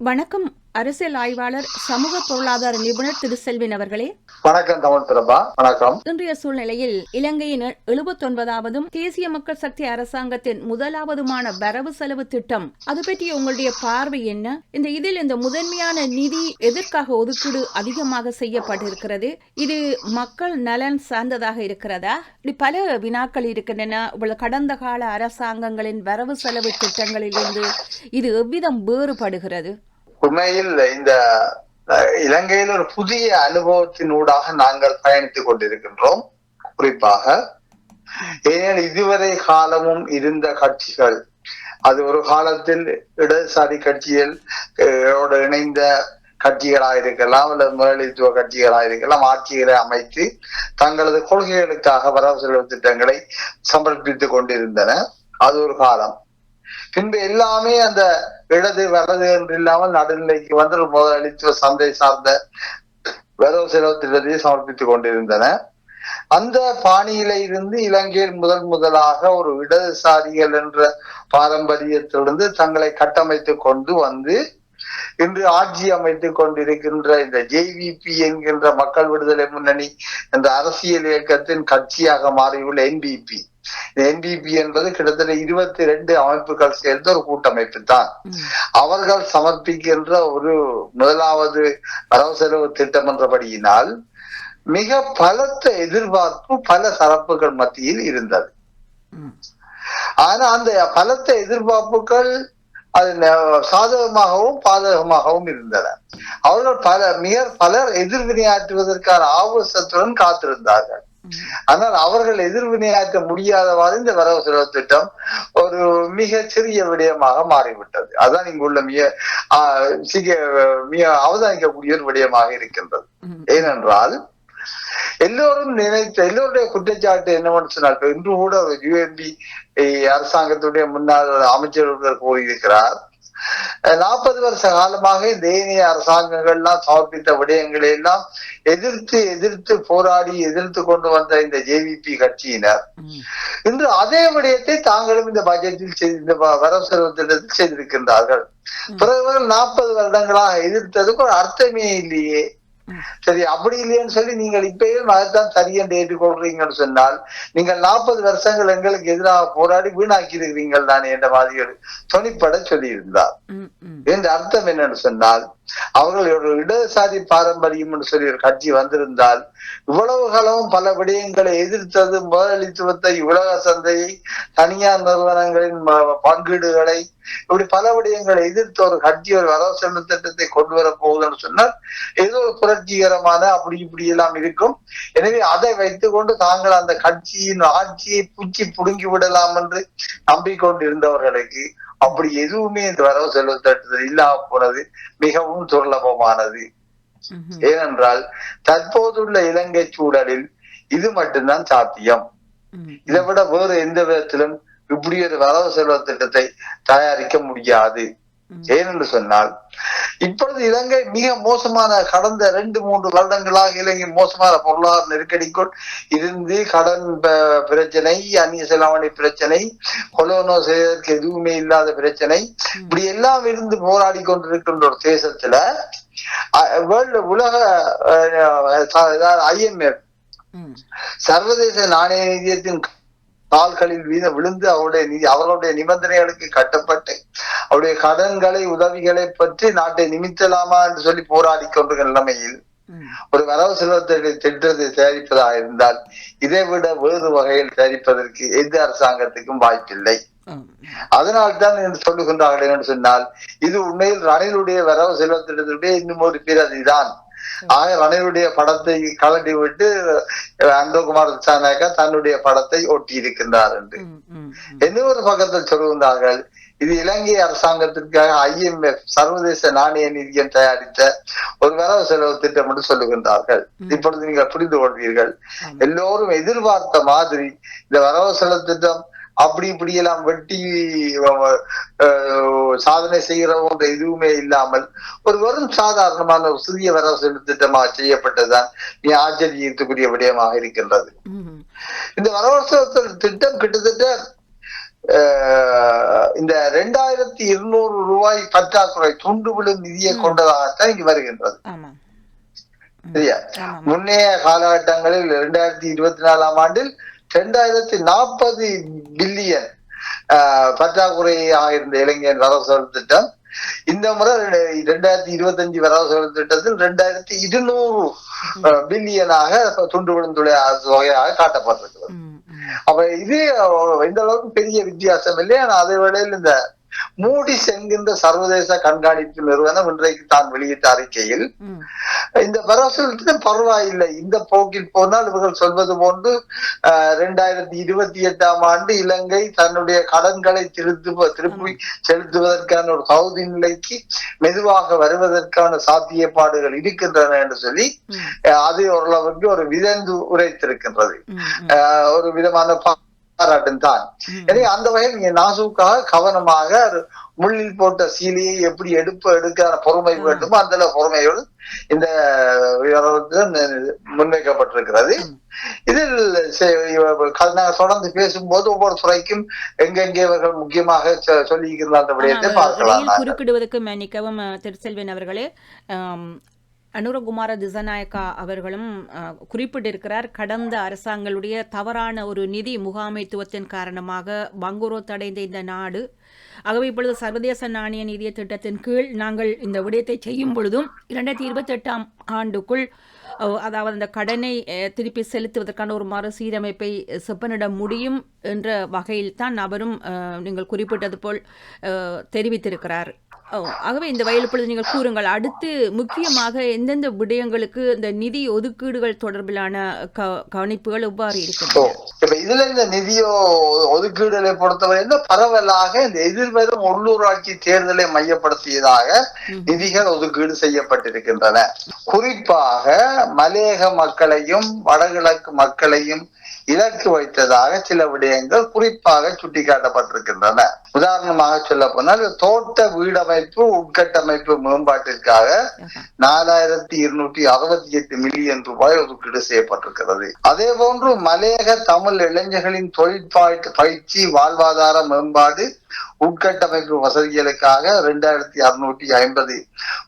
வணக்கம். அரசியல் ஆய்வாளர் சமூக பொருளாதார நிபுணர் திரு. செல்வின் அவர்களே. வணக்கம் தமிழ் பிரபா வணக்கம். இன்றைய சூழ்நிலையில் இலங்கையின் எழுபத்தொன்பதாவதும் தேசிய மக்கள் சக்தி அரசாங்கத்தின் முதலாவதுமான வரவு செலவு திட்டம் அது பற்றி உங்களுடைய பார்வை என்ன? இந்த இதில் இந்த முதன்மையான நிதி எதற்காக ஒதுக்கீடு அதிகமாக செய்யப்பட்டிருக்கிறது? இது மக்கள் நலன் சார்ந்ததாக இருக்கிறதா? இப்படி பல வினாக்கள் இருக்கின்றன. கடந்த கால அரசாங்கங்களின் வரவு செலவு திட்டங்களிலிருந்து இது எவ்விதம் வேறுபடுகிறது? உண்மையில் இந்த அஹ், இலங்கையில் ஒரு புதிய அனுபவத்தினூடாக நாங்கள் பயணித்துக் கொண்டிருக்கின்றோம். குறிப்பாக ஏனெனில் இதுவரை காலமும் இருந்த கட்சிகள் அது ஒரு காலத்தில் இடதுசாரி கட்சிகள் அஹ், இணைந்த கட்சிகளாக இருக்கலாம் அல்லது முதலாளித்துவ கட்சிகளாக இருக்கலாம் ஆட்சிகளை அமைத்து தங்களது கொள்கைகளுக்காக வரவு செலவு திட்டங்களை சமர்ப்பித்துக் கொண்டிருந்தன. அது ஒரு காலம். பின்பு எல்லாமே அந்த இடது வலது என்று இல்லாமல் நடுநிலைக்கு வந்து ஒரு முதலாளித்துவ சந்தை சார்ந்த வரவு செலவு திட்டத்தை சமர்ப்பித்துக் கொண்டிருந்தன. அந்த பாணியில இருந்து இலங்கையில் முதல் முதலாக ஒரு இடதுசாரிகள் என்ற பாரம்பரியத்திலிருந்து தங்களை கட்டமைத்துக் கொண்டு வந்து இன்று ஆட்சி அமைத்துக் கொண்டிருக்கின்ற இந்த ஜேவிபி என்கின்ற மக்கள் விடுதலை முன்னணி என்ற அரசியல் இயக்கத்தின் கட்சியாக மாறியுள்ள என்பிபி என்பிபி என்பது கிட்டத்தட்ட இருபத்தி ரெண்டு அமைப்புகள் சேர்ந்த ஒரு கூட்டமைப்பு தான். அவர்கள் சமர்ப்பிக்கின்ற ஒரு முதலாவது வரவு செலவு திட்டம் என்றபடியினால் மிக பலத்த எதிர்பார்ப்பு பல தரப்புகள் மத்தியில் இருந்தது. ஆனா அந்த பலத்த எதிர்பார்ப்புகள் அது சாதகமாகவும் பாதகமாகவும் இருந்தன அவர்கள் பல மிக பலர் எதிர்வினையாற்றுவதற்கான ஆவேசத்துடன் காத்திருந்தார்கள். ஆனால் அவர்கள் எதிர்வினையாற்ற முடியாதவாறு இந்த வரவு செலவு திட்டம் ஒரு மிக சிறிய விடயமாக மாறிவிட்டது அதான் இங்குள்ள மிக சிக மிக அவதானிக்கக்கூடிய ஒரு விடயமாக இருக்கின்றது. ஏனென்றால் எல்லோரும் நினைத்த எல்லோருடைய குற்றச்சாட்டு என்னவென்று சொன்னால் இன்று கூட ஒரு யுஎன்பி அரசாங்கத்துடைய முன்னாள் அமைச்சர்கள் கூறியிருக்கிறார் நாற்பது வருஷ காலமாக இந்த ஏனைய அரசாங்கங்கள்லாம் சமர்ப்பித்த விடயங்களை எல்லாம் எதிர்த்து எதிர்த்து போராடி எதிர்த்து கொண்டு வந்த இந்த ஜேவிபி கட்சியினர். இன்று அதே விடயத்தை தாங்களும் இந்த பட்ஜெட்டில் செய்து இந்த வரவு செலவு திட்டத்தில் செய்திருக்கின்றார்கள் பிறகு நாற்பது வருடங்களாக எதிர்த்ததுக்கு ஒரு அர்த்தமே இல்லையே. சரி அப்படி இல்லையேன்னு சொல்லி நீங்கள் இப்பயும் அதைத்தான் சரி என்று ஏற்றுக்கொள்றீங்கன்னு சொன்னால் நீங்கள் நாற்பது வருஷங்கள் எங்களுக்கு எதிராக போராடி வீணாக்கி இருக்கிறீங்கள் தானே என்ற மாதிரி ஒரு துணிப்பட சொல்லியிருந்தார். என்ற அர்த்தம் என்னன்னு சொன்னால் அவர்களோட இடதுசாரி பாரம்பரியம் சொல்லி ஒரு கட்சி வந்திருந்தால் இவ்வளவு காலமும் பல விடயங்களை எதிர்த்தது முதலாளித்துவத்தை உலக சந்தையை தனியார் நிறுவனங்களின் பங்கீடுகளை இப்படி பல விடயங்களை எதிர்த்து ஒரு கட்சி ஒரு வரவு செலவு திட்டத்தை கொண்டு வர போகுதுன்னு சொன்னால் ஏதோ ஒரு புரட்சிகரமான அப்படி இப்படி எல்லாம் இருக்கும். எனவே அதை வைத்துக் கொண்டு தாங்கள் அந்த கட்சியின் ஆட்சியை பூச்சி புடுங்கி விடலாம் என்று நம்பிக்கொண்டிருந்தவர்களுக்கு அப்படி எதுவுமே இந்த வரவு செலவு திட்டத்தில் இல்லாம போனது மிகவும் துர்லபமானது. ஏனென்றால் தற்போதுள்ள இலங்கை சூழலில் இது மட்டும்தான் சாத்தியம். இதை விட வேறு எந்த விதத்திலும் இப்படி ஒரு வரவு செலவு திட்டத்தை தயாரிக்க முடியாது. ஏனென்று சொன்னால் இப்பொழுது இலங்கை மிக மோசமான கடந்த ரெண்டு மூன்று வருடங்களாக இலங்கை மோசமான பொருளாதார நெருக்கடிக்குள் இருந்து கடன் பிரச்சனை அந்நிய செலாவணி பிரச்சனை கொலோனோ செய்வதற்கு எதுவுமே இல்லாத பிரச்சனை இப்படி எல்லாம் இருந்து போராடி கொண்டிருக்கின்ற ஒரு தேசத்துல வேர்ல்டு உலக ஐஎம்எஃப். சர்வதேச நாணய நிதியத்தின் கால்களில் வீத விழுந்து அவருடைய நிதி அவர்களுடைய நிபந்தனைகளுக்கு கட்டப்பட்டு அவருடைய கடன்களை உதவிகளை பற்றி நாட்டை நிமித்தலாமா என்று சொல்லி போராடி கொண்டிருக்கிற நிலைமையில். ஒரு வரவு செலவு திட்டத்தை தயாரிப்பதாக இருந்தால் இதை விட வேறு வகையில் தயாரிப்பதற்கு எந்த அரசாங்கத்துக்கும் வாய்ப்பில்லை. அதனால்தான் என்று சொல்லுகின்றார்கள் என்று சொன்னால் இது உண்மையில் ரணிலுடைய வரவு செலவு திட்டத்தினுடைய இன்னும் ஒரு பிரதிதான் ஆக ரணிலுடைய படத்தை கலட்டி விட்டு அன்பகுமார் சானாக்கா தன்னுடைய படத்தை ஒட்டி இருக்கின்றார் என்று. இன்னொரு பக்கத்தில் சொல்லுகின்றார்கள் இது இலங்கை அரசாங்கத்திற்காக ஐஎம்எஃப் சர்வதேச நாணய நிதியம் தயாரித்த ஒரு வரவு செலவு திட்டம் என்று சொல்லுகின்றார்கள். இப்பொழுது நீங்கள் புரிந்து கொள்வீர்கள். எல்லோரும் எதிர்பார்த்த மாதிரி இந்த வரவு செலவு திட்டம் அப்படி இப்படி எல்லாம் வெட்டி சாதனை செய்கிறவங்க எதுவுமே இல்லாமல் ஒரு வெறும் சாதாரணமான ஒரு சிறிய வரவு செலவு திட்டமாக செய்யப்பட்டதுதான் நீ ஆச்சரியத்துக்குரிய விடயமாக இருக்கின்றது. இந்த வரவு செலவு திட்டம் கிட்டத்தட்ட இந்த ரெண்டாயிரத்தி இருநூறு ரூபாய் பற்றாக்குறை துண்டு விழும் நிதியை கொண்டதாகத்தான் இங்கு வருகின்றது. சரியா? முன்னைய காலகட்டங்களில் இரண்டாயிரத்தி இருபத்தி நாலாம் ஆண்டில் இரண்டாயிரத்தி நாற்பது பில்லியன் பற்றாக்குறையாக இருந்த இளைஞர் வரவு செலவு திட்டம். இந்த முறை இரண்டாயிரத்தி இருபத்தஞ்சு வரவு செலவு திட்டத்தில் இரண்டாயிரத்தி இருநூறு பில்லியனாக துண்டு விழுந்துள்ள தொகையாக காட்டப்பட்டிருக்கிறது. அப்ப இது இந்த அளவுக்கு பெரிய வித்தியாசம் இல்லை ஆனா அதே வேளையில் இந்த மூடிஸ் என்கின்ற சர்வதேச கண்காணிப்பு நிறுவனம் இன்றைக்கு தான் வெளியிட்ட அறிக்கையில். இந்த வரவு பரவாயில்லை. இந்த போக்கில் போனால் இவர்கள் சொல்வது போன்று இரண்டாயிரத்தி இருபத்தி எட்டாம் ஆண்டு இலங்கை தன்னுடைய கடன்களை திருத்து திருப்பி செலுத்துவதற்கான ஒரு தகுதி நிலைக்கு மெதுவாக வருவதற்கான சாத்தியப்பாடுகள் இருக்கின்றன என்று சொல்லி அது ஓரளவுக்கு ஒரு விதந்து உரைத்திருக்கின்றது. ஒரு விதமான பாராட்டும் தான். எனவே அந்த வகையில் நீங்க நாசூக்காக கவனமாக முள்ளில் போட்ட சீலையை எப்படி எடுப்பு எடுக்க பொறுமை வேண்டுமோ அந்த பொறுமையோடு இந்த முன்வைக்கப்பட்டிருக்கிறது. இதில் நாங்கள் தொடர்ந்து பேசும்போது ஒவ்வொரு துறைக்கும் எங்கெங்கே இவர்கள் முக்கியமாக சொல்லியிருக்கிற அந்த விடயத்தை பார்க்கலாம் குறுக்கிடுவதற்கு மன்னிக்கவும் அஹ், திருச்செல்வன் அவர்களே அனுரகுமார திசநாயக்கா அவர்களும் குறிப்பிட்டிருக்கிறார் கடந்த அரசாங்களுடைய தவறான ஒரு நிதி முகாமைத்துவத்தின் காரணமாக வங்குரோத்தடைந்த இந்த நாடு ஆகவே இப்பொழுது சர்வதேச நாணய நிதிய திட்டத்தின் கீழ் நாங்கள் இந்த விடயத்தை செய்யும் பொழுதும் இரண்டாயிரத்தி இருபத்தெட்டாம் ஆண்டுக்குள் அதாவது அந்த கடனை திருப்பி செலுத்துவதற்கான ஒரு மறுசீரமைப்பை செப்பனிட முடியும் என்ற வகையில் தான் அவரும் நீங்கள் குறிப்பிட்டது போல் தெரிவித்திருக்கிறார். ஆகவே இந்த வயல் இப்பொழுது நீங்கள் கூறுங்கள் அடுத்து முக்கியமாக எந்தெந்த விடயங்களுக்கு இந்த நிதி ஒதுக்கீடுகள் தொடர்பிலான க- கவனிப்புகள் எவ்வாறு ஓ, இருக்கின்றன இப்ப இதுல இந்த நிதியோ ஒதுக்கீடுகளை பொறுத்தவரை இந்த பரவலாக இந்த எதிர்வரும் உள்ளூராட்சி தேர்தலை மையப்படுத்தியதாக நிதிகள் ஒதுக்கீடு செய்யப்பட்டிருக்கின்றன. குறிப்பாக மலையக மக்களையும் வடகிழக்கு மக்களையும் இலக்கு வைத்ததாக சில விடயங்கள் குறிப்பாக சுட்டிக்காட்டப்பட்டிருக்கின்றன. உதாரணமாக சொல்ல போனால் தோட்ட வீடமைப்பு உட்கட்டமைப்பு மேம்பாட்டிற்காக நாலாயிரத்தி இருநூற்றி அறுபத்தி எட்டு மில்லியன் ரூபாய் ஒதுக்கீடு செய்யப்பட்டிருக்கிறது. அதே போன்று மலையக தமிழ் இளைஞர்களின் தொழிற்பாட்டு பயிற்சி வாழ்வாதார மேம்பாடு உட்கட்டமைப்பு வசதிகளுக்காக இரண்டாயிரத்தி அறுநூற்றி ஐம்பது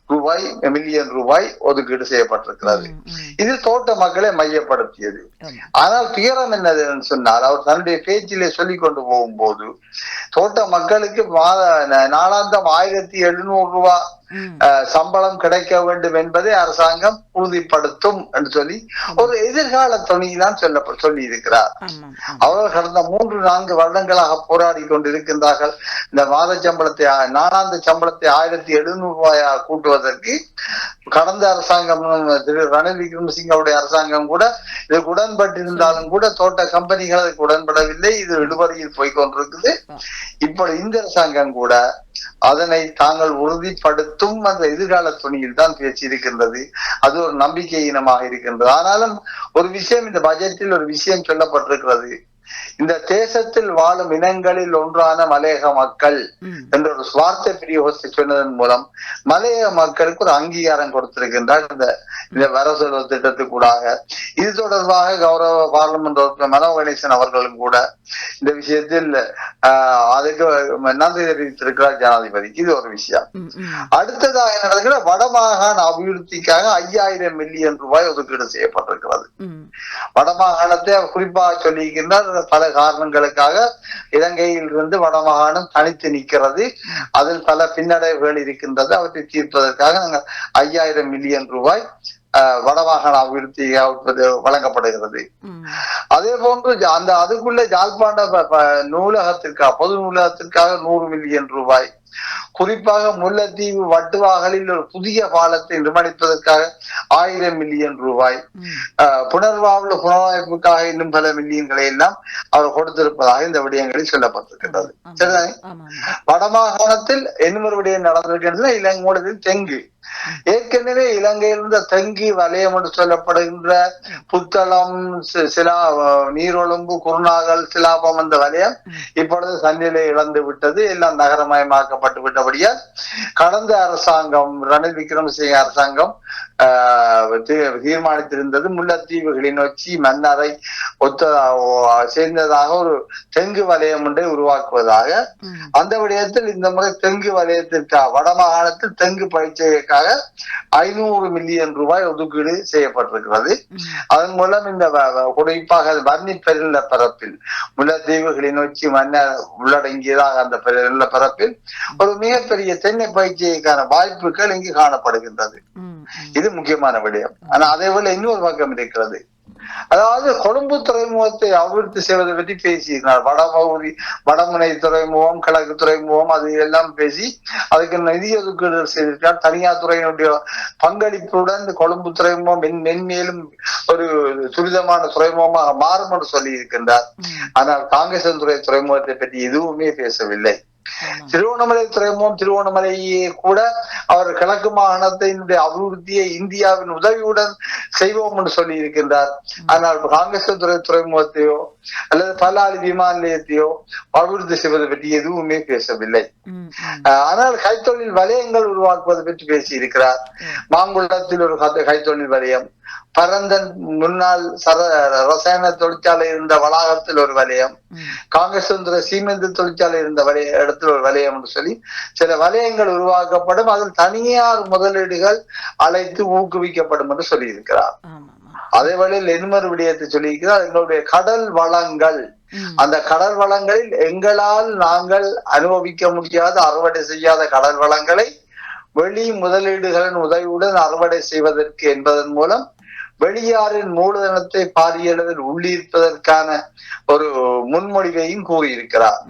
ரூபாய் மில்லியன் ரூபாய் ஒதுக்கீடு செய்யப்பட்டிருக்கிறது. இது தோட்ட மக்களை மையப்படுத்தியது. ஆனால் துயரம் என்னதுன்னு சொன்னால் அவர் தன்னுடைய பேச்சிலே சொல்லிக் கொண்டு போகும்போது தோட்ட மக்களுக்கு மாத நாளாந்தம் ஆயிரத்தி எழுநூறு ரூபாய் சம்பளம் கிடைக்க வேண்டும் என்பதை அரசாங்கம் உறுதிப்படுத்தும் என்று சொல்லி ஒரு எதிர்கால துணியில்தான் சொல்ல சொல்லி இருக்கிறார். அவர்கள் கடந்த மூன்று நான்கு வருடங்களாக போராடி கொண்டிருக்கின்றார்கள். இந்த மாத சம்பளத்தை நாளாந்த சம்பளத்தை ஆயிரத்தி எழுநூறு ரூபாயாக கூட்டுவதற்கு கடந்த அரசாங்கம் திரு ரணில் விக்ரமசிங்கவுடைய அரசாங்கம் கூட இதுக்கு உடன்பட்டிருந்தாலும் கூட தோட்ட கம்பெனிகள் அதுக்கு உடன்படவில்லை. இது இழுபறியில் போய் கொண்டிருக்குது. இப்ப இந்த அரசாங்கம் கூட அதனை தாங்கள் உறுதிப்படுத்தும் அந்த எதிர்கால துணியில் தான் பேச்சு இருக்கின்றது. அது ஒரு நம்பிக்கை இனமாக இருக்கின்றது. ஆனாலும் ஒரு விஷயம் இந்த பட்ஜெட்டில் ஒரு விஷயம் சொல்லப்பட்டிருக்கிறது. இந்த தேசத்தில் வாழும் இனங்களில் ஒன்றான மலையக மக்கள் என்ற ஒரு சுவார்த்த பிரயோகத்தை சொன்னதன் மூலம் மலையக மக்களுக்கு ஒரு அங்கீகாரம் கொடுத்திருக்கின்றார். இந்த இந்த வரவு செலவு திட்டத்துக்கூடாக. இது தொடர்பாக கௌரவ உறுப்பினர் மனோ கணேசன் அவர்களும் கூட இந்த விஷயத்தில் அதுக்கு நன்றி தெரிவித்திருக்கிறார் ஜனாதிபதிக்கு இது ஒரு விஷயம். அடுத்ததாக என்ன நடக்கிற வடமாகாண அபிவிருத்திக்காக ஐயாயிரம் மில்லியன் ரூபாய் ஒதுக்கீடு செய்யப்பட்டிருக்கிறது. வடமாகாணத்தை குறிப்பாக சொல்லியிருக்கின்றார் பல காரணங்களுக்காக இலங்கையில் இருந்து வடமாகாணம் தனித்து நிற்கிறது. அதில் பல பின்னடைவுகள் இருக்கின்றது. அவற்றை தீர்ப்பதற்காக நாங்கள் ஐயாயிரம் மில்லியன் ரூபாய் வடமாகாண அபிவிருத்தியாக வழங்கப்படுகிறது. அதே போன்று அந்த அதுக்குள்ள ஜாழ்ப்பாண நூலகத்திற்காக பொது நூலகத்திற்காக நூறு மில்லியன் ரூபாய் குறிப்பாக முல்லைத்தீவு வட்டுவாகலில் ஒரு புதிய பாலத்தை நிர்மாணிப்பதற்காக ஆயிரம் மில்லியன் ரூபாய். புனர்வாழ்வு புனரமைப்புக்காக இன்னும் பல மில்லியன்களை எல்லாம் அவர் கொடுத்திருப்பதாக இந்த விடயங்களில் சொல்லப்பட்டிருக்கின்றது. சரிதானே? வடமாகாணத்தில் இன்னொரு விடயம் நடந்திருக்கின்றது இலங்கையில் தெங்கு ஏற்கனவே இலங்கையில் இருந்த தெங்கி வலயம் என்று சொல்லப்படுகின்ற புத்தளம் சிலா நீரொழும்பு குருநாகல் சிலாபம் என்ற வலயம் இப்பொழுது சன்னிலை இழந்து விட்டது. எல்லாம் நகரமயமாக்கப்பட்டு விட்டபடியால் கடந்த அரசாங்கம் ரணில் விக்ரமசிங்க அரசாங்கம் தீர்மானித்திருந்தது. முல்லைத்தீவுகளை நோக்கி மன்னரை ஒத்த சேர்ந்ததாக ஒரு தெங்கு வலயம் ஒன்றை உருவாக்குவதாக அந்த விடயத்தில் இந்த முறை தெங்கு வலயத்திற்காக வடமாகாணத்தில் தெங்கு பயிற்சிக்காக ஐநூறு மில்லியன் ரூபாய் ஒதுக்கீடு செய்யப்பட்டிருக்கிறது. அதன் மூலம் இந்த குறிப்பாக வன்னி பெருநில பரப்பில் முல்லைத்தீவுகளை நோக்கி மன்னர் உள்ளடங்கியதாக அந்த பெருநில பரப்பில் ஒரு மிகப்பெரிய தென்னை பயிற்சிக்கான வாய்ப்புகள் இங்கு காணப்படுகின்றது. இது முக்கியமான விடயம். ஆனா அதே போல இன்னொரு பக்கம் இருக்கிறது. அதாவது கொழும்பு துறைமுகத்தை அபிவிருத்தி செய்வதை பற்றி பேசியிருக்கிறார். வடபகுதி வடமுனை துறைமுகம் கிழக்கு துறைமுகம் அது எல்லாம் பேசி அதுக்கு நிதி ஒதுக்கீடு செய்திருக்கார் தனியார் துறையினுடைய பங்களிப்புடன் இந்த கொழும்பு துறைமுகம் மென் மென்மேலும் ஒரு துரிதமான துறைமுகமாக மாறும் என்று சொல்லி இருக்கின்றார் ஆனால் காங்கிரஸ் துறை துறைமுகத்தை பற்றி எதுவுமே பேசவில்லை. திருவண்ணாமலை துறைமுகம் திருவண்ணாமலையே கூட அவர் கிழக்கு மாகாணத்தினுடைய அபிவிருத்தியை இந்தியாவின் உதவியுடன் செய்வோம் என்று சொல்லி இருக்கின்றார் ஆனால் காங்கிரஸ் துறை துறைமுகத்தையோ அல்லது பல்லாளி விமான நிலையத்தையோ அபிவிருத்தி செய்வது பற்றி எதுவுமே பேசவில்லை. ஆனால் கைத்தொழில் வலயங்கள் உருவாக்குவது பற்றி பேசி இருக்கிறார் மாங்குளத்தில் ஒரு கதை- கைத்தொழில் வலயம். பரந்தன் முன்னாள் சர ரசாயன தொழிற்சாலை இருந்த வளாகத்தில் ஒரு வலயம் துறை சீமெந்து தொழிற்சாலை இருந்த வலய இடத்துல ஒரு வலயம் என்று சொல்லி சில வலயங்கள் உருவாக்கப்படும் அதில் தனியார் முதலீடுகள் அழைத்து ஊக்குவிக்கப்படும் என்று சொல்லியிருக்கிறார். அதே வேளையில் இன்னொரு விடயத்தை சொல்லியிருக்கிறார் எங்களுடைய கடல் வளங்கள். அந்த கடல் வளங்களில் எங்களால் நாங்கள் அனுபவிக்க முடியாத அறுவடை செய்யாத கடல் வளங்களை வெளி முதலீடுகளின் உதவியுடன் அறுவடை செய்வதற்கு என்பதன் மூலம் வெளியாரின் மூலதனத்தை பாரியளவில் உள்ளீர்ப்பதற்கான ஒரு முன்மொழிவையும் கூறியிருக்கிறார்.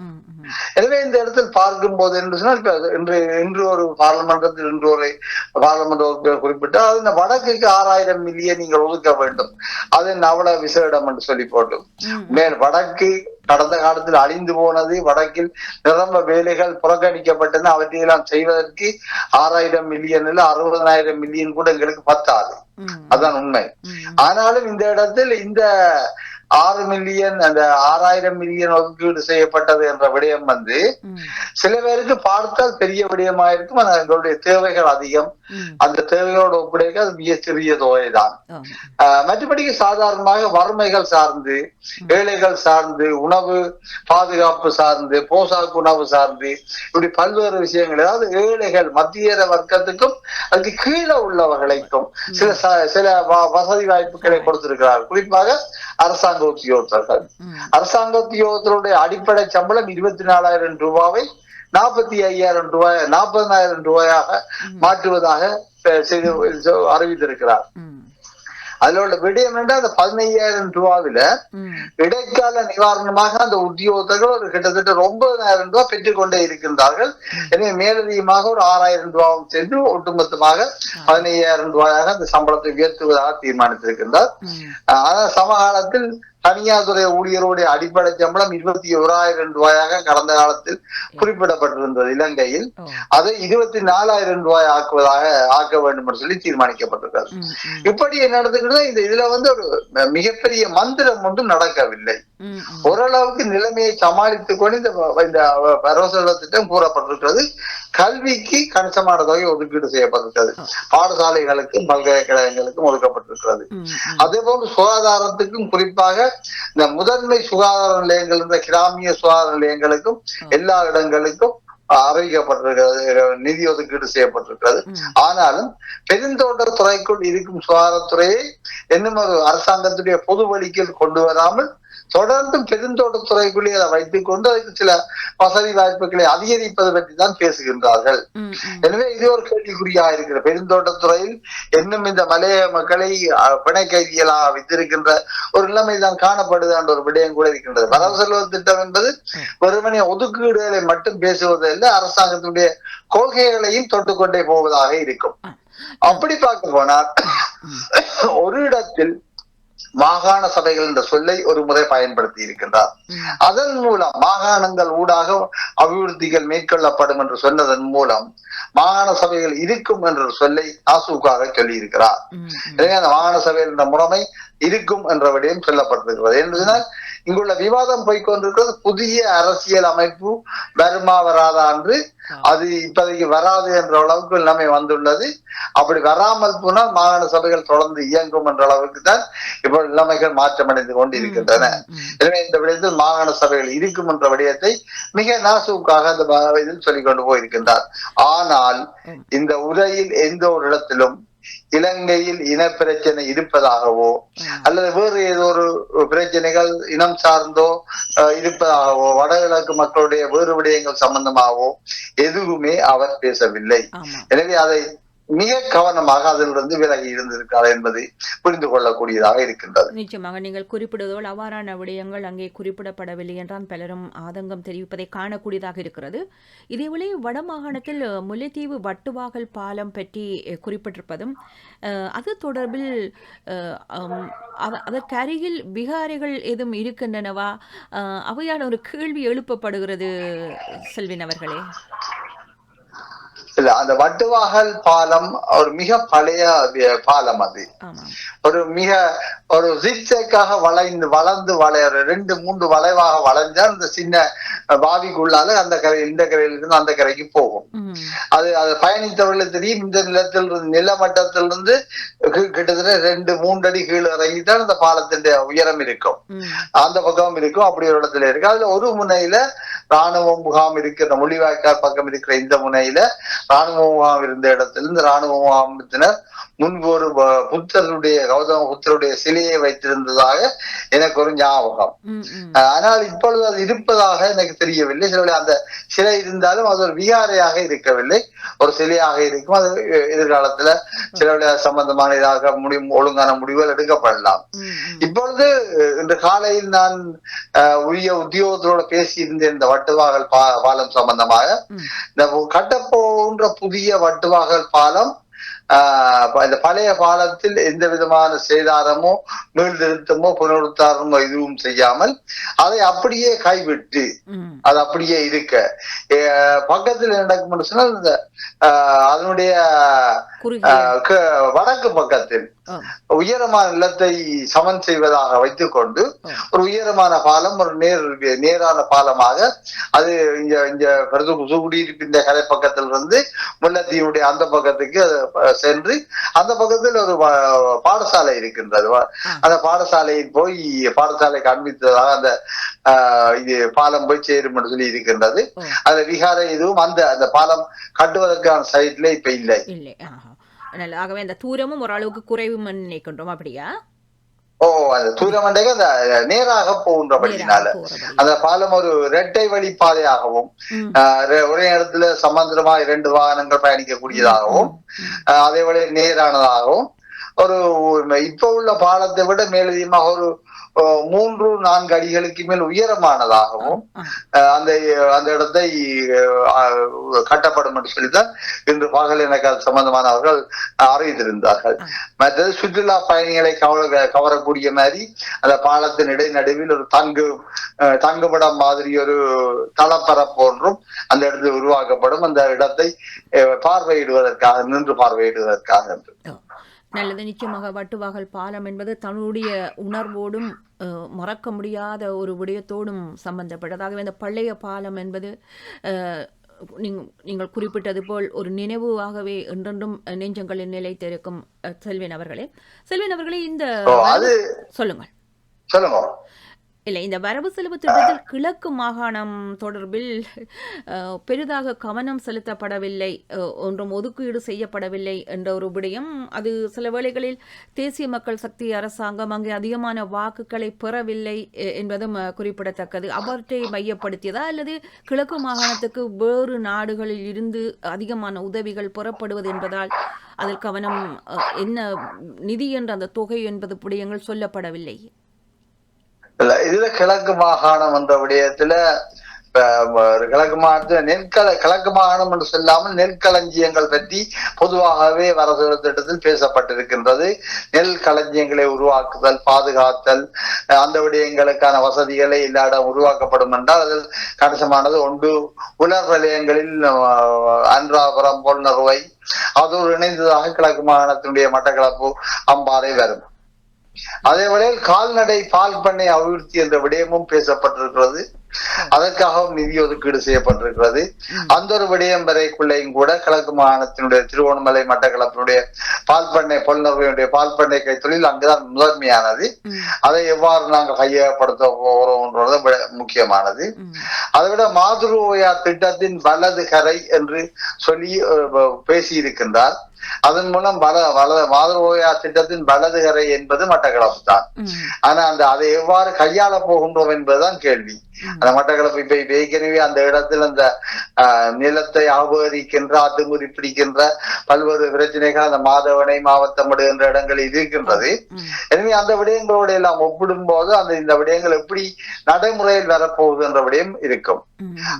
எனவே இந்த இடத்தில் பார்க்கும் போது என்று சொன்னால் இன்று இன்று ஒரு பாராளுமன்றத்தில் இன்று ஒரு பாராளுமன்ற உறுப்பினர் குறிப்பிட்டால் அது இந்த வடக்குக்கு ஆறாயிரம் மில்லியன் நீங்கள் ஒதுக்க வேண்டும். அது நவல விசேடம் என்று சொல்லி போட்டு. ம், மேல் வடக்கு கடந்த காலத்தில் அழிந்து போனது வடக்கில் நிரம்ப வேலைகள் புறக்கணிக்கப்பட்டன அவற்றையெல்லாம் செய்வதற்கு ஆறாயிரம் மில்லியன் இல்ல அறுபதனாயிரம் மில்லியன் கூட எங்களுக்கு பத்தாது. அதான் உண்மை. ஆனாலும் இந்த இடத்தில் இந்த ஆறு மில்லியன் அந்த ஆறாயிரம் மில்லியன் ஒதுக்கீடு செய்யப்பட்டது என்ற விடயம் வந்து சில பேருக்கு பார்த்தால் பெரிய விடயமா இருக்கும் ஆனால் எங்களுடைய தேவைகள் அதிகம். அந்த தேவையோடு ஒப்படைக்க அது மிக சிறிய. ஆஹ் மற்றபடிக்கு சாதாரணமாக வறுமைகள் சார்ந்து ஏழைகள் சார்ந்து உணவு பாதுகாப்பு சார்ந்து போசாக்கு உணவு சார்ந்து இப்படி பல்வேறு விஷயங்கள். அதாவது ஏழைகள் மத்திய வர்க்கத்துக்கும் அதுக்கு கீழே உள்ளவர்களுக்கும் சில சில வசதி வாய்ப்புகளை கொடுத்திருக்கிறார் குறிப்பாக அரசாங்க உத்தியோகத்தர்கள் ம், அரசாங்க உத்தியோகத்தருடைய அடிப்படை சம்பளம் இருபத்தி நாலாயிரம் ரூபாவை நாற்பத்தி ஐயாயிரம் ரூபாய் நாற்பதனாயிரம் ரூபாயாக மாற்றுவதாக அறிவித்திருக்கிறார். அதுல உள்ள விடயம் என்றால் அந்த பதினையாயிரம் ரூபாவில. இடைக்கால நிவாரணமாக அந்த உத்தியோகத்தர்கள் ஒரு கிட்டத்தட்ட ஒரு ஒன்பதாயிரம் ரூபாய் பெற்றுக்கொண்டே இருக்கின்றார்கள். எனவே மேலதிகமாக ஒரு ஆறாயிரம் ரூபாவும் சேர்ந்து ஒட்டுமொத்தமாக பதினையாயிரம் ரூபாயாக அந்த சம்பளத்தை உயர்த்துவதாக தீர்மானித்திருக்கின்றார். ஆனால் சமகாலத்தில் தனியார் துறை ஊழியருடைய அடிப்படை சம்பளம் இருபத்தி ஓராயிரம் ரூபாயாக கடந்த காலத்தில் குறிப்பிடப்பட்டிருந்தது இலங்கையில். அதை இருபத்தி நாலாயிரம் ரூபாய் ஆக்குவதாக ஆக்க வேண்டும் என்று சொல்லி தீர்மானிக்கப்பட்டிருக்கிறது இப்படி நடந்துக்கிட்டு இந்த இதுல வந்து ஒரு மிகப்பெரிய மந்திரம் ஒன்றும் நடக்கவில்லை. ஓரளவுக்கு நிலைமையை சமாளித்துக் கொண்டு இந்த இந்த பரவச திட்டம் கூறப்பட்டிருக்கிறது. கல்விக்கு கணிசமான தொகை ஒதுக்கீடு செய்யப்பட்டிருக்கிறது. பாடசாலைகளுக்கும் பல்கலைக்கழகங்களுக்கும் ஒதுக்கப்பட்டிருக்கிறது. அதே போன்று சுகாதாரத்துக்கும் குறிப்பாக இந்த முதன்மை சுகாதார நிலையங்கள் இந்த கிராமிய சுகாதார நிலையங்களுக்கும் எல்லா இடங்களுக்கும் அறிவிக்கப்பட்டிருக்கிறது. நிதி ஒதுக்கீடு செய்யப்பட்டிருக்கிறது. ஆனாலும் பெருந்தோட்ட துறைக்குள் இருக்கும் சுகாதாரத்துறையை இன்னும் ஒரு அரசாங்கத்துடைய பொது வழிக்கில் கொண்டு வராமல் தொடர்ந்தும் பெருந்தோட்டத்துறைக்குள்ளே அதை வைத்துக் கொண்டு அதுக்கு சில வசதி வாய்ப்புகளை அதிகரிப்பது பற்றி தான் பேசுகின்றார்கள். எனவே இது ஒரு கேள்விக்குறியா இருக்கிற பெருந்தோட்டத்துறையில் இன்னும் இந்த மலைய மக்களை அஹ், பிணை கைதிகளாக வைத்திருக்கின்ற ஒரு நிலைமை தான் காணப்படுது என்ற ஒரு விடயம் கூட இருக்கின்றது. வரவு செலவு திட்டம் என்பது வெறுமனே ஒதுக்கீடுகளை மட்டும் பேசுவதல்ல அரசாங்கத்துடைய கொள்கைகளையும் தொட்டுக்கொண்டே போவதாக இருக்கும். அப்படி பார்க்க போனால் ஒரு இடத்தில் மாகாண சபைகள் என்ற சொல்லை ஒரு முறை பயன்படுத்தி இருக்கின்றார். அதன் மூலம் மாகாணங்கள் ஊடாக அபிவிருத்திகள் மேற்கொள்ளப்படும் என்று சொன்னதன் மூலம் மாகாண சபைகள் இருக்கும் என்ற சொல்லை நாசூக்காக சொல்லி இருக்கிறார் ம், ம். எனவே அந்த மாகாண சபைகள் என்ற முறைமை இருக்கும் என்ற விடயம் சொல்லப்பட்டிருக்கிறது. என்பதனால் இங்குள்ள விவாதம் போய்க்கொண்டிருக்கிறது புதிய அரசியல் அமைப்பு வருமா வராதா என்று. அது இப்போதைக்கு வராது என்ற அளவுக்கு எல்லாமே வந்துள்ளது. அப்படி வராமல் போனால் மாகாண சபைகள் தொடர்ந்து இயங்கும் என்ற அளவுக்கு தான் இப்போ நிலைமைகள் மாற்றமடைந்து கொண்டிருக்கின்றன. எனவே இந்த விடயத்தில் மாகாண சபைகள் இருக்கும் என்ற விடயத்தை மிக நாசுக்காக அந்த இதில் சொல்லிக் கொண்டு போயிருக்கின்றார். ஆனால். இந்த உரையில் எந்த ஒரு இடத்திலும் இலங்கையில் இனப்பிரச்சனை இருப்பதாகவோ அல்லது வேறு ஏதோ ஒரு பிரச்சனைகள் இனம் சார்ந்தோ இருப்பதாகவோ வடகிழக்கு மக்களுடைய வேறு விடயங்கள் சம்பந்தமாகவோ எதுவுமே அவர் பேசவில்லை. எனவே அதை மிக கவனமாக அதிலிருந்து விலகி இருந்திருக்கிறார் என்பதை புரிந்து கொள்ளக்கூடியதாக இருக்கின்றது. நிச்சயமாக நீங்கள் குறிப்பிடுவதோடு அவ்வாறான விடயங்கள் அங்கே குறிப்பிடப்படவில்லை என்றால் பலரும் ஆதங்கம் தெரிவிப்பதை காணக்கூடியதாக இருக்கிறது. இதேவேளை வடமாகாணத்தில் முல்லைத்தீவு வட்டுவாகல் பாலம் பற்றி குறிப்பிட்டிருப்பதும் அது தொடர்பில் அஹ், விகாரிகள் ஏதும் அதற்கு அருகில் எதுவும் இருக்கின்றனவா? அவையான ஒரு கேள்வி எழுப்பப்படுகிறது செல்வின் அவர்களே. இல்ல அந்த வட்டுவாகல் பாலம் ஒரு மிக பழைய பாலம் அது. ஒரு மிக ஒரு ஜிக்ஸேக்காக வளைந்து வளர்ந்து வளைய ரெண்டு மூன்று வளைவாக வளைஞ்சா அந்த சின்ன பாவிக்குள்ளால அந்த கரை இந்த கரையில இருந்து அந்த கரைக்கு போகும். அது அது பயணித்தவர்களுக்கு தெரியும் இந்த நிலத்தில் நிலமட்டத்திலிருந்து கிட்டத்தட்ட ரெண்டு மூன்று அடி கீழே இறங்கித்தான் அந்த பாலத்தின் உயரம் இருக்கும். அந்த பக்கம் இருக்கும் அப்படி ஒரு இடத்துல இருக்கு அதுல ஒரு முனையில ராணுவ முகாம் இருக்கிற மொழிவாய்க்கால் பக்கம் இருக்கிற இந்த முனையில ராணுவ முகாம் இருந்த இடத்துல இந்த ராணுவ முகாமத்தினர் முன்பு ஒரு புத்தருடைய கௌதம புத்தருடைய சிலையை வைத்திருந்ததாக எனக்கு ஒரு ஞாபகம். ஆனால் இப்பொழுது அது இருப்பதாக எனக்கு தெரியவில்லை. சில அந்த சிலை இருந்தாலும் அது ஒரு விகாரையாக இருக்கவில்லை. ஒரு சிலையாக இருக்கும். அது எதிர்காலத்துல சில சம்பந்தமான இதாக முடியும் ஒழுங்கான முடிவுகள் எடுக்கப்படலாம். இப்பொழுது இன்று காலையில் நான் உரிய உத்தியோகத்தோட பேசியிருந்தேன். இந்த வட்டுவாகல் பாலம் சம்பந்தமாக. இந்த கட்டப்போன்ற புதிய வட்டுவாகல் பாலம் இந்த பழைய பாலத்தில் எந்த விதமான சேதாரமோ மீள்திருத்தமோ புனருத்தாரமோ எதுவும் செய்யாமல் அதை அப்படியே கைவிட்டு அது அப்படியே இருக்க பக்கத்தில் நடக்கும் சொன்னால் இந்த அதனுடைய வடக்கு பக்கத்தில். உயரமான நிலத்தை சமன் செய்வதாக வைத்துக்கொண்டு. ஒரு உயரமான பாலம் ஒரு நேர் நேரான பாலமாக அது இங்க இங்க குடியிருப்பு இந்த கரை பக்கத்தில் இருந்து முல்லைத்தீவுடைய அந்த பக்கத்துக்கு சென்று அந்த பக்கத்தில் ஒரு பாடசாலை இருக்கின்றது. அந்த பாடசாலையில் போய் பாடசாலை காண்பித்ததாக அந்த இது பாலம் போய் சேரும் என்று சொல்லி இருக்கின்றது. அந்த விகாரை இதுவும் அந்த அந்த பாலம் கட்டுவதற்கான சைட்ல இப்ப இல்லை. ஆகவே அந்த தூரமும் ஓரளவுக்கு குறைவு நினைக்கின்றோம் அப்படியா? ஓ அந்த தூரமண்டைக்கு அந்த நேராக போறபடி. அந்த பாலம் ஒரு இரட்டை வழி பாதையாகவும் ஒரே இடத்துல சமாந்திரமா இரண்டு வாகனங்கள் பயணிக்கக்கூடியதாகவும் ஆஹ் அதே போல நேரானதாகவும் ஒரு இப்ப உள்ள பாலத்தை விட மேலதிகமாக ஒரு மூன்று நான்கு அடிகளுக்கு மேல் உயரமானதாகவும் அந்த அந்த இடத்தை கட்டப்படும் என்று சொல்லித்தான் இன்று பகல் எனக்கு அது சம்பந்தமானவர்கள் அறிவித்திருந்தார்கள் ஆ. மற்றது சுற்றுலா பயணிகளை கவர கவரக்கூடிய மாதிரி அந்த பாலத்தின் இடைநடுவில் ஒரு தங்கு தங்குமிடம் மாதிரி ஒரு தளப்பரப்பு ஒன்றும் அந்த இடத்தில் உருவாக்கப்படும் அந்த இடத்தை பார்வையிடுவதற்காக நின்று பார்வையிடுவதற்காக என்று. நல்லது. நிச்சயமாக வட்டுவாகல் பாலம் என்பது தன்னுடைய உணர்வோடும் மறக்க முடியாத ஒரு விடயத்தோடும் சம்பந்தப்பட்டதாகவே இந்த பழைய பாலம் என்பது அஹ், நீங்க- நீங்கள் குறிப்பிட்டது போல் ஒரு நினைவாகவே என்றென்றும் நெஞ்சங்களில் நிலைத்திருக்கும் செல்வன் அவர்களே. செல்வன் அவர்களே இந்த சொல்லுங்கள். சொல்லுங்க. இல்லை இந்த வரவு செலவு திட்டத்தில் கிழக்கு மாகாணம் தொடர்பில் பெரிதாக கவனம் செலுத்தப்படவில்லை ஒன்றும் ஒதுக்கீடு செய்யப்படவில்லை என்ற ஒரு விடயம். அது சில வேளைகளில் தேசிய மக்கள் சக்தி அரசாங்கம் அங்கே அதிகமான வாக்குகளை பெறவில்லை என்பதும் குறிப்பிடத்தக்கது. அவற்றை மையப்படுத்தியதா அல்லது கிழக்கு மாகாணத்துக்கு வேறு நாடுகளில் இருந்து அதிகமான உதவிகள் புறப்படுவது என்பதால் அதில் கவனம் என்ன நிதி என்ற அந்த தொகை என்பது விடயங்கள் சொல்லப்படவில்லை. இதுல கிழக்கு மாகாணம் என்ற விடயத்துல கிழக்கு மாகாணத்துல நெற்கள கிழக்கு மாகாணம் என்று சொல்லாமல் நெற்களஞ்சியங்கள் பற்றி பொதுவாகவே வரவு திட்டத்தில் பேசப்பட்டிருக்கின்றது. நெல் களஞ்சியங்களை உருவாக்குதல் பாதுகாத்தல் அந்த விடயங்களுக்கான வசதிகளை எல்லா உருவாக்கப்படும் என்றால் அதில் கணிசமானது ஒன்று உலர் நிலையங்களில் அன்றாபுரம் பொன்னறுவை அதோடு இணைந்ததாக கிழக்கு மாகாணத்தினுடைய மட்டக்களப்பு அம்பாறை வரும். அதே வேளையில் கால்நடை பால் பண்ணை அபிவிருத்தி என்ற விடயமும் பேசப்பட்டிருக்கிறது அதற்காகவும் நிதி ஒதுக்கீடு செய்யப்பட்டிருக்கிறது. அந்த ஒரு விடயம் வரைக்குள்ளேயும் கூட கிழக்கு மாகாணத்தினுடைய திருவோணமலை மட்டக்களப்பினுடைய பால் பண்ணை பொல்நர்வையுடைய பால் பண்ணை கைத்தொழில் அங்குதான் முதன்மையானது. அதை எவ்வாறு நாங்கள் கையகப்படுத்த போறோம்ன்றது விட முக்கியமானது. அதை விட மாதுரு ஓயா திட்டத்தின் வலது கரை என்று சொல்லி பேசி இருக்கின்றார் அதன் மூலம் வல வல மாதுரு ஓயா திட்டத்தின் வலது கரை என்பது மட்டக்களப்பு தான். ஆனா அந்த அதை எவ்வாறு கையாள போகின்றோம் என்பதுதான் கேள்வி அந்த மட்டக்களப்பு இப்ப ஏற்கனவே அந்த இடத்தில் அந்த நிலத்தை அபகரிக்கின்ற அத்துமுறி பிடிக்கின்ற பல்வேறு பிரச்சனைகள் அந்த மாதவனை மாவட்டமடு என்ற இடங்களில் இருக்கின்றது. எனவே அந்த விடயங்களோடு எல்லாம் ஒப்பிடும்போது அந்த இந்த விடயங்கள் எப்படி நடைமுறையில் வரப்போகுது என்ற விடயம் இருக்கும்.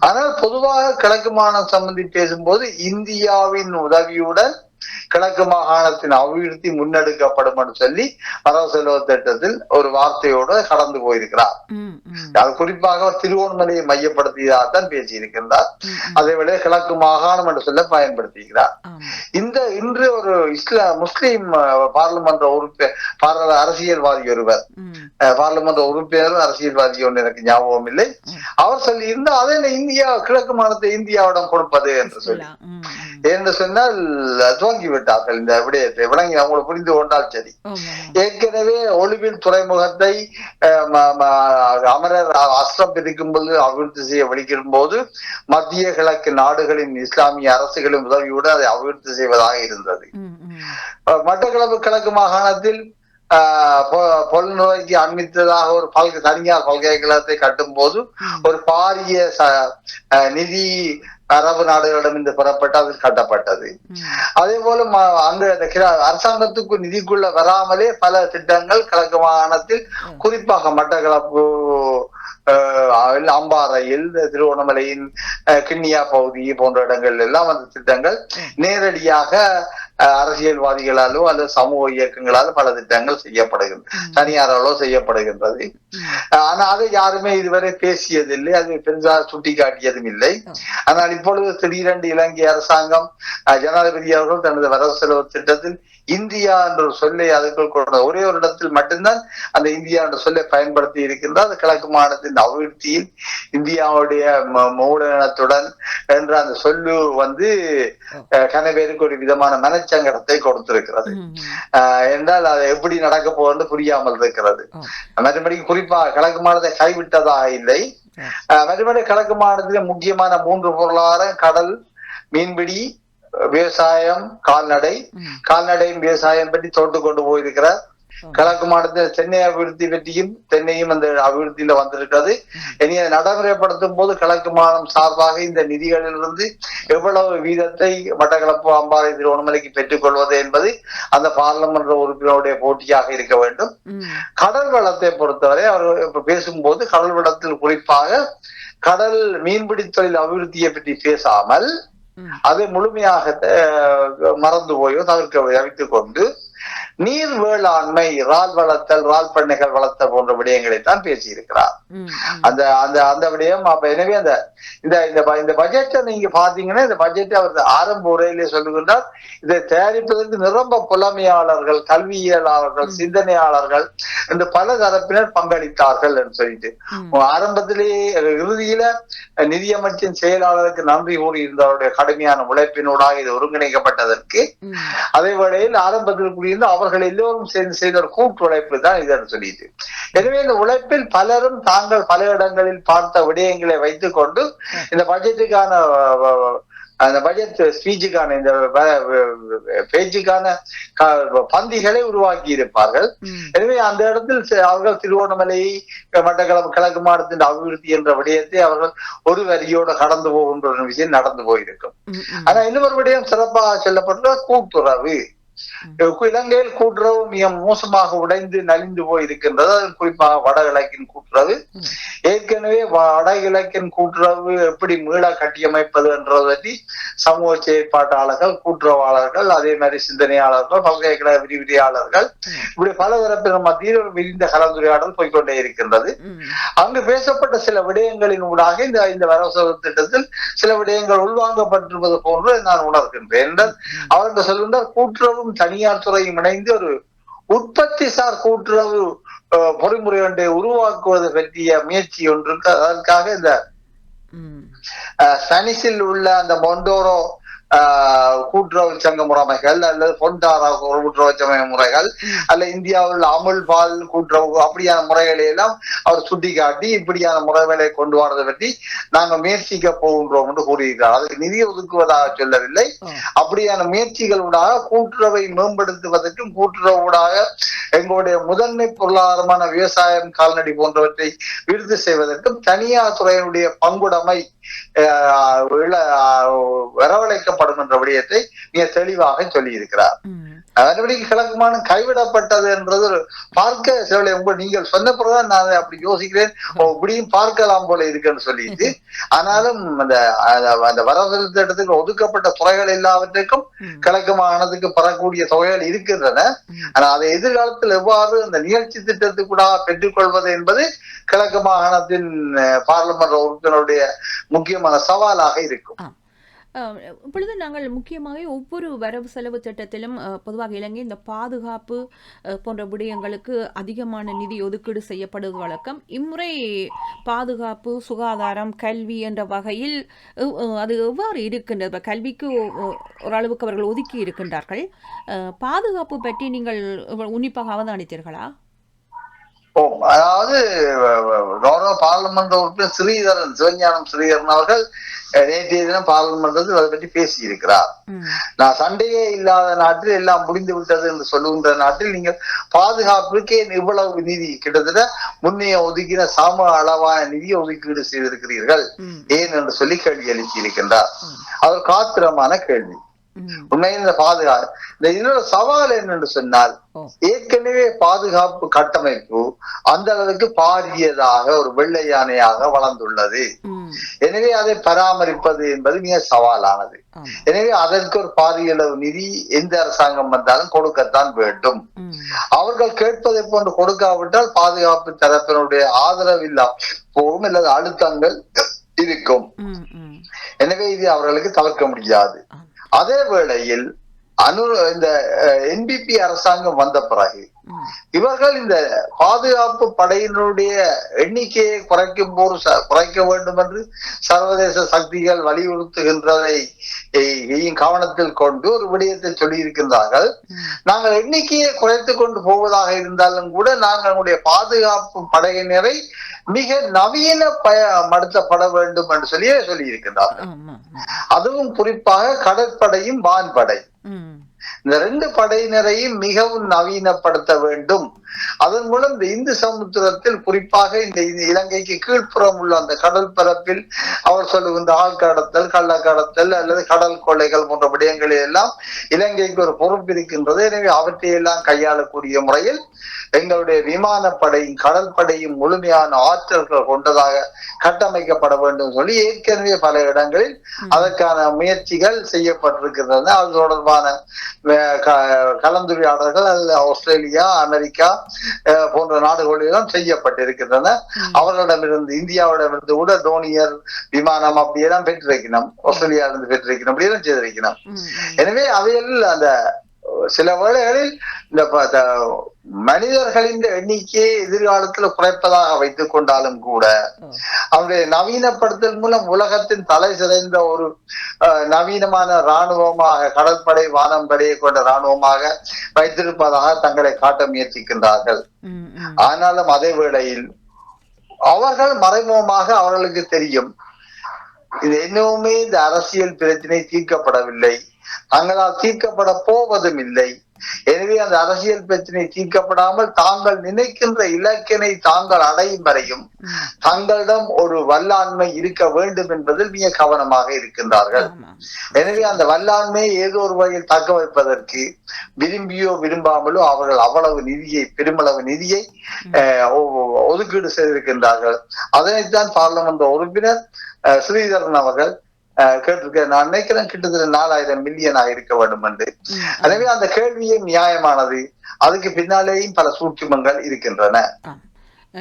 ஆனால் பொதுவாக கிழக்கு மாகாணம் சம்பந்தி பேசும்போது இந்தியாவின் உதவியுடன் கிழக்கு மாகாணத்தின் அபிவிருத்தி முன்னெடுக்கப்படும் என்று சொல்லி வரவு செலவு திட்டத்தில் ஒரு வார்த்தையோடு கடந்து போயிருக்கிறார். அது குறிப்பாக அவர் திருவோணமலையை மையப்படுத்தியதாகத்தான் பேசியிருக்கின்றார் ம். அதே வேளை கிழக்கு மாகாணம் என்று சொல்ல பயன்படுத்துகிறார். இந்த இன்று ஒரு இஸ்லாம் முஸ்லிம் பாராளுமன்ற உறுப்பினர் அரசியல்வாதி ஒருவர் பாராளுமன்ற உறுப்பினர் அரசியல்வாதி ஒன்று எனக்கு ஞாபகம் இல்லை அவர் சொல்லி இருந்தா அதை இந்தியா கிழக்கு மாநிலத்தை இந்தியாவிடம் கொடுப்பது என்று சொல்லி. என்று சொன்னால் துவங்கி விட்டார்கள் இந்த விடயத்தை விளங்கி அவங்களை புரிந்து கொண்டால் சரி. ஏற்கனவே ஒளிவில் துறைமுகத்தை அமரர் அஸ்ரம் இருக்கும்போது அபிவிருத்தி செய்ய வெளிக்கிடும் போது மத்திய கிழக்கு நாடுகளின் இஸ்லாமிய அரசுகளின் உதவியுடன் அதை அபிவிருத்தி செய்வதாக இருந்தது. மட்டக்களப்பு கிழக்கு மாகாணத்தில் பொல்நோய்க்கு அண்மித்ததாக ஒரு பல்க தனியார் பல்கலைக்கழகத்தை கட்டும் போது ஒரு பாரிய நிதி அரபு நாடுகளிடமிருந்து பெறப்பட்டு அது கட்டப்பட்டது. அதே போல அங்க அரசாங்கத்துக்கு நிதிக்குள்ள வராமலே பல திட்டங்கள் கிழக்கு மாகாணத்தில் குறிப்பாக மட்டக்களப்பு அம்பாறையில் திருவண்ணாமலையின் கிண்ணியா பகுதி போன்ற இடங்கள் எல்லாம் அந்த திட்டங்கள் நேரடியாக அரசியல்வாதிகளாலோ அல்லது சமூக இயக்கங்களாலோ பல திட்டங்கள் செய்யப்படுகின்றன தனியாராலோ செய்யப்படுகின்றது. ஆனா அதை யாருமே இதுவரை பேசியதில்லை. அது பெருசா சுட்டி காட்டியதும் இல்லை ஆனால் இப்பொழுது திடீரென்று இலங்கை அரசாங்கம் ஜனாதிபதி அவர்கள் தனது வரவு செலவு திட்டத்தில் இந்தியா என்ற சொல்லை அதுக்குள் கொண்ட ஒரே ஒரு இடத்தில் மட்டும்தான் அந்த இந்தியா என்ற சொல்லை பயன்படுத்தி இருக்கின்றார். அது கிழக்கு மாநிலத்தின் அபிவிருத்தியில் இந்தியாவுடைய மூலதனத்துடன் என்ற அந்த சொல்லு வந்து கனவேருக்கு ஒரு விதமான மனச்சங்கடத்தை கொடுத்திருக்கிறது. என்றால் அது எப்படி நடக்க போகிறது புரியாமல் இருக்கிறது. மற்றபடி குறிப்பாக கிழக்கு மாநிலத்தை கைவிட்டதாக இல்லை. மற்றபடி கிழக்கு மாநிலத்தில் முக்கியமான மூன்று பொருளாதாரம் கடல் மீன்பிடி விவசாயம் கால்நடை. கால்நடையும் விவசாயம் பற்றி தோட்டு கொண்டு போயிருக்கிறார் கிழக்கு மாநிலத்தில் சென்னை அபிவிருத்தி பற்றியும் தென்னையும் அந்த அபிவிருத்தியில வந்திருக்கிறது இனி அதை நடைமுறைப்படுத்தும் போது கிழக்கு மாநிலம் சார்பாக இந்த நிதிகளிலிருந்து எவ்வளவு வீதத்தை மட்டக்களப்பு அம்பாறை திருவண்ணாமலைக்கு பெற்றுக் கொள்வது என்பது அந்த பாராளுமன்ற உறுப்பினருடைய போட்டியாக இருக்க வேண்டும். கடல் வளத்தை பொறுத்தவரை அவர் இப்ப பேசும்போது கடல் வளத்தில் குறிப்பாக கடல் மீன்பிடி தொழில் அபிவிருத்தியை பற்றி பேசாமல். அதை முழுமையாக மறந்து போயோ தவிர்க்க தவித்துக் கொண்டு நீர் வேளாண்மை இறால் வளர்த்தல் இறால் பண்ணைகள் வளர்த்தல் போன்ற விடயங்களை தான் பேசியிருக்கிறார். அந்த அந்த அந்த விடயம் அப்ப எனவே அந்த இந்த இந்த பட்ஜெட்டை நீங்க பாத்தீங்கன்னா இந்த பட்ஜெட்டை அவர் ஆரம்ப உரையிலே சொல்லுகின்றார் இதை தயாரிப்பதற்கு நிரம்ப புலமையாளர்கள் கல்வியலாளர்கள் சிந்தனையாளர்கள் என்று பல தரப்பினர் பங்களித்தார்கள் என்று சொல்லிட்டு. ஆரம்பத்திலேயே இறுதியில நிதியமைச்சின் செயலாளருக்கு நன்றி கூறி இருந்தவருடைய கடுமையான உழைப்பினூடாக இது ஒருங்கிணைக்கப்பட்டதற்கு. அதே வேளையில் ஆரம்பத்தில் கூறியிருந்த அவர்கள் எல்லோரும் சேர்ந்து செய்த ஒரு கூட்டு உழைப்பு தான் இதன்னு சொல்லிட்டு எனவே இந்த உழைப்பில் பலரும் தாங்கள் பல இடங்களில் பார்த்த விடயங்களை வைத்துக் கொண்டு இந்த பட்ஜெட்டுக்கான அந்த பட்ஜெட் ஸ்பீச்சுக்கான இந்த பேச்சுக்கான பந்திகளை உருவாக்கி இருப்பார்கள். எனவே அந்த இடத்தில் அவர்கள் திருவோணமலை மட்டக்களப்பு கிழக்கு மாவட்டத்தின் அபிவிருத்தி என்ற விடயத்தை அவர்கள் ஒரு வரியோட கடந்து போகின்ற விஷயம் நடந்து போயிருக்கும். ஆனா இன்னொரு விடயம் சிறப்பாக சொல்லப்பட்ட கூட்டுறவு இலங்கையில் கூட்டுறவு மிக மோசமாக உடைந்து நலிந்து போயிருக்கின்றது. அது குறிப்பாக வடகிழக்கின் கூட்டுறவு. ஏற்கனவே வடகிழக்கின் கூட்டுறவு எப்படி மீள கட்டியமைப்பது என்றதை பற்றி சமூக செயற்பாட்டாளர்கள் கூட்டுறவாளர்கள் அதே மாதிரி சிந்தனையாளர்கள் பல்கலைக்கழக விரிவிரியாளர்கள் இப்படி பல தரப்பினர் மத்தியில் ஒரு விரிந்த கலந்துரையாடல் போய்க்கொண்டே இருக்கின்றது. அங்கு பேசப்பட்ட சில விடயங்களின் ஊடாக இந்த இந்த வரவு திட்டத்தில் சில விடயங்கள் உள்வாங்கப்பட்டிருப்பது போன்று நான் உணர்கின்றேன். என்றால் அவர்கள் சொல்கின்றார் கூட்டுறவும் தனியார் துறையும் இணைந்து ஒரு உற்பத்தி சார் கூட்டுறவு பொறிமுறை ஒன்றை உருவாக்குவது பற்றிய முயற்சி ஒன்று இருக்கு. அதற்காக இந்த ஸ்பானிஷில் உள்ள அந்த மொண்டோரோ கூட்டுறவு சங்க முறைமைகள் அல்லது பொண்டாரா கூட்டுறவு சங்க முறைகள் அல்ல இந்தியாவில் அமுல் பால் கூட்டுறவு அப்படியான முறைகளை எல்லாம் அவர் சுட்டிக்காட்டி இப்படியான முறைகளை கொண்டு வரதை பற்றி நாங்கள் முயற்சிக்க போகின்றோம் என்று கூறியிருக்கிறார் அதுக்கு நிதி ஒதுக்குவதாக சொல்லவில்லை. அப்படியான முயற்சிகளூடாக கூட்டுறவை மேம்படுத்துவதற்கும் கூட்டுறவுடாக எங்களுடைய முதன்மை பொருளாதாரமான விவசாயம் கால்நடை போன்றவற்றை விருது செய்வதற்கும் தனியார் துறையினுடைய பங்குடைமை வரவழைக்கப்படும் என்ற விடயத்தை மிக தெளிவாக சொல்லியிருக்கிறார். இருக்கிறார் அதன்படி கிழக்குமானம் கைவிடப்பட்டது என்றது பார்க்க சில உங்க நீங்கள் சொன்ன பிறகுதான் நான் அப்படி யோசிக்கிறேன். இப்படியும் பார்க்கலாம் போல இருக்குன்னு சொல்லிட்டு ஆனாலும் அந்த அந்த- வரவு திட்டத்துக்கு ஒதுக்கப்பட்ட துறைகள் எல்லாவற்றுக்கும். கிழக்கு மாகாணத்துக்கு பெறக்கூடிய தொகைகள் இருக்கின்றன. ஆனா அதை எதிர்காலத்தில் எவ்வாறு அந்த நிகழ்ச்சி திட்டத்துக்கூடாக பெற்றுக்கொள்வது என்பது கிழக்கு மாகாணத்தின் அஹ், பாராளுமன்ற உறுப்பினருடைய முக்கியமான சவாலாக இருக்கும். இப்பொழுது நாங்கள் முக்கியமாக ஒவ்வொரு வரவு செலவு திட்டத்திலும் பொதுவாக இலங்கை இந்த பாதுகாப்பு போன்ற விடயங்களுக்கு அதிகமான நிதி ஒதுக்கீடு செய்யப்படுவது வழக்கம். இம்முறை பாதுகாப்பு சுகாதாரம் கல்வி என்ற வகையில் அது எவ்வாறு இருக்கின்றது? கல்விக்கு ஓரளவுக்கு அவர்கள் ஒதுக்கி இருக்கின்றார்கள். பாதுகாப்பு பற்றி நீங்கள் உன்னிப்பாக அவதானித்தீர்களா? அதாவது கௌரவ பாராளுமன்ற உறுப்பினர் ஸ்ரீதரன் சிவஞானம் ஸ்ரீதரன் அவர்கள் நேற்றைய தினம் பாராளுமன்றத்தில் அதை பற்றி பேசியிருக்கிறார். நான் சண்டையே இல்லாத நாட்டில் எல்லாம் முடிந்து விட்டது என்று சொல்லுகின்ற நாட்டில் நீங்கள் பாதுகாப்புக்கே இவ்வளவு நிதி கிட்டத்தட்ட முன்னைய ஒதுக்கின சம அளவான நிதி ஒதுக்கீடு செய்திருக்கிறீர்கள். ஏன் என்று சொல்லி கேள்வி எழுப்பியிருக்கின்றார். அவர் காத்திரமான கேள்வி. உண்மையில் இந்த பாதுகாப்பு. இந்த இன்னொரு சவால் என்னென்று சொன்னால் ஏற்கனவே பாதுகாப்பு கட்டமைப்பு அந்த அளவுக்கு பாரியதாக ஒரு வெள்ளை யானையாக வளர்ந்துள்ளது. எனவே அதை பராமரிப்பது என்பது மிக சவாலானது. எனவே அதற்கு ஒரு பாரிய அளவு நிதி எந்த அரசாங்கம் வந்தாலும் கொடுக்கத்தான் வேண்டும். அவர்கள் கேட்பதை போன்று கொடுக்காவிட்டால் பாதுகாப்பு தரப்பினுடைய ஆதரவு இல்லா போகும் அல்லது அழுத்தங்கள் இருக்கும். எனவே இது அவர்களுக்கு தவிர்க்க முடியாது. அதே வேளையில் அனு இந்த என்பிபி அரசாங்கம் வந்த பிறகு இவர்கள் இந்த பாதுகாப்பு படையினுடைய எண்ணிக்கையை குறைக்கும் போது குறைக்க வேண்டும் என்று சர்வதேச சக்திகள் வலியுறுத்துகின்றதை கவனத்தில் கொண்டு ஒரு விடயத்தை சொல்லியிருக்கின்றார்கள். நாங்கள் எண்ணிக்கையை குறைத்துக் கொண்டு போவதாக இருந்தாலும் கூட நாங்கள் நம்முடைய பாதுகாப்பு படையினரை மிக நவீன பயன்படுத்தப்பட வேண்டும் என்று சொல்லி சொல்லியிருக்கின்றார்கள். அதுவும் குறிப்பாக கடற்படையும் வான்படை. இந்த ரெண்டு படையினரையும் மிகவும் நவீனப்படுத்த வேண்டும். அதன் மூலம் இந்த இந்து சமுத்திரத்தில் குறிப்பாக இந்த இலங்கைக்கு கீழ்ப்புறம் உள்ள அந்த கடல் பரப்பில் அவர் சொல்லுகின்ற ஆள் கடத்தல் கள்ள கடத்தல் அல்லது கடல் கொள்ளைகள் போன்ற விடயங்களில் எல்லாம் இலங்கைக்கு ஒரு பொறுப்பு இருக்கின்றது. எனவே அவற்றை எல்லாம் கையாளக்கூடிய முறையில் எங்களுடைய விமானப்படையும் கடல் படையும் முழுமையான ஆற்றல்கள் கொண்டதாக கட்டமைக்கப்பட வேண்டும் சொல்லி ஏற்கனவே பல இடங்களில் அதற்கான முயற்சிகள் செய்யப்பட்டிருக்கின்றன. அது தொடர்பான கலந்துரையாடல்கள் அல்லது ஆஸ்திரேலியா அமெரிக்கா போன்ற நாடுகளிலும் செய்யப்பட்டிருக்கின்றன. அவர்களிடமிருந்து இந்தியாவிடமிருந்து கூட டோனியர் விமானம் அப்படியெல்லாம் பெற்றிருக்கணும். ஆஸ்திரேலியாவிலிருந்து பெற்றிருக்கணும் அப்படியெல்லாம் செய்திருக்கணும். எனவே அவையில் அந்த சில வேளைகளில் இந்த மனிதர்களின் எண்ணிக்கையை எதிர்காலத்தில் குறைப்பதாக வைத்துக் கொண்டாலும் கூட அவருடைய நவீனப்படுத்தல் மூலம் உலகத்தின் தலை சிறந்த ஒரு நவீனமான இராணுவமாக கடற்படை வானம்படையை கொண்ட இராணுவமாக வைத்திருப்பதாக தங்களை காட்ட முயற்சிக்கின்றார்கள். ஆனாலும் அதே வேளையில் அவர்கள் மறைமுகமாக அவர்களுக்கு தெரியும் இது இன்னுமே இந்த அரசியல் பிரச்சனை தீர்க்கப்படவில்லை தங்களால் தீர்க்கப்பட போவதும் இல்லை எனவே அந்த அரசியல் பிரச்சனை தீர்க்கப்படாமல் தாங்கள் நினைக்கின்ற இலக்கினை தாங்கள் அடையும் வரையும் தங்களிடம் ஒரு வல்லாண்மை இருக்க வேண்டும் என்பதில் மிக கவனமாக இருக்கின்றார்கள். எனவே அந்த வல்லாண்மையை ஏதோ ஒரு வகையில் தக்க வைப்பதற்கு விரும்பியோ விரும்பாமலோ அவர்கள் அவ்வளவு நிதியை பெருமளவு நிதியை ஒதுக்கீடு செய்திருக்கின்றார்கள். அதனைத்தான் பார்லமெண்ட் உறுப்பினர் ஸ்ரீதரன் அவர்கள் கேட்டிருக்க நான் நினைக்கிறேன் கிட்டத்தட்ட நாலாயிரம் மில்லியனாக இருக்க வேண்டும் என்று எனவே அந்த கேள்வியும் நியாயமானது. அதுக்கு பின்னாலேயும் பல சூட்சுமங்கள் இருக்கின்றன.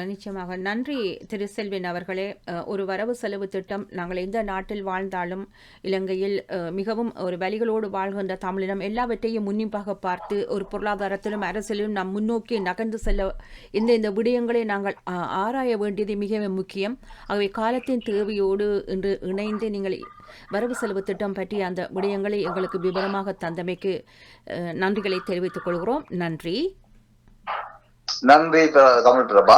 நிச்சயமாக. நன்றி திரு செல்வின் அவர்களே. ஒரு வரவு செலவு திட்டம் நாங்கள் எந்த நாட்டில் வாழ்ந்தாலும் இலங்கையில் மிகவும் ஒரு வழிகளோடு வாழ்கின்ற தமிழினம் எல்லாவற்றையும் முன்னிப்பாக பார்த்து ஒரு பொருளாதாரத்திலும் அரசியலிலும் நாம் முன்னோக்கி நகர்ந்து செல்ல இந்த இந்த விடயங்களை நாங்கள் ஆராய வேண்டியது மிகவும் முக்கியம். ஆகவே காலத்தின் தேவையோடு இன்று இணைந்து நீங்கள் வரவு செலவு திட்டம் பற்றிய அந்த விடயங்களை எங்களுக்கு விவரமாக தந்தமைக்கு நன்றிகளை தெரிவித்துக் கொள்கிறோம். நன்றி. நன்றி தமிழ் பிரபா.